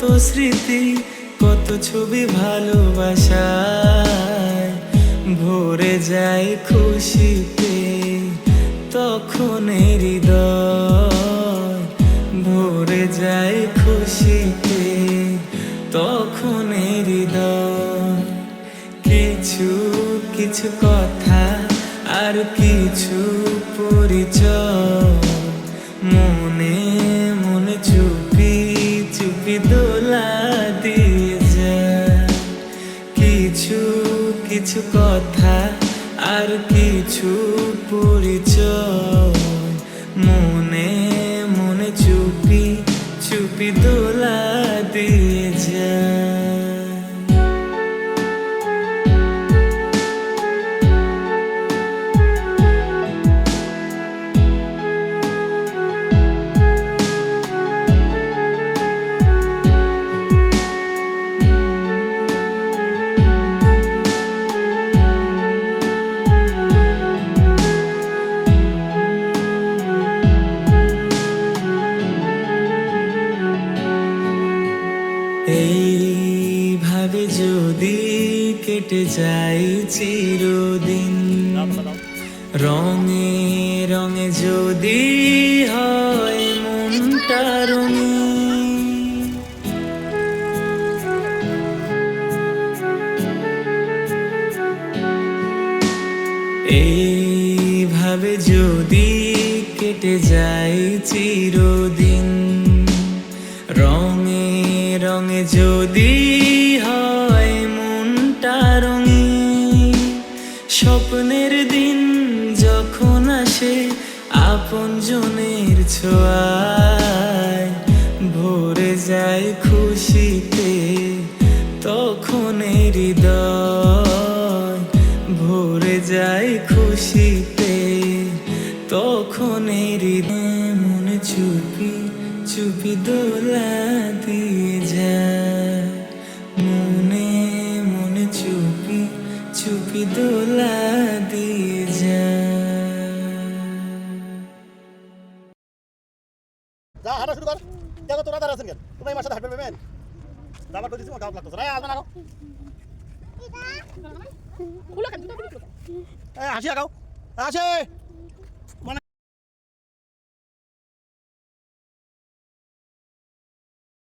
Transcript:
কত স্মৃতি, কত ছবি ভালোবাসায়। ভরে যায় খুশিতে, তখন হৃদয় ভরে যায় খুশিতে, তখন হৃদয়। কিছু কিছু কথা আর কিছু পরিচয় মনে কিছু কথা আর কিছু পরিচয়। মনে মনে চুপি চুপি দোলা কেটে যাই চিরদিন। রঙে রঙে যদি হয় মনটা রঙিন। এইভাবে যদি কেটে যায় চিরদিন, রঙে রঙে যদি আপন জনের ছোঁয়ায় ভরে যায় খুশিতে, তখন হৃদয় ভরে যায় খুশিতে, তখন হৃদয় মনে চুপি চুপি দোলা দিয়ে হাঁটা শুরু কর। দেখো তোরা দাঁড়া আছেন কেন? তোমরা এই মাসে হাঁটবে পেমেন যাবার করে দিচ্ছি গাছ লাগতো রায় আসবে না। খুলো কেন হাসি আগাও মানে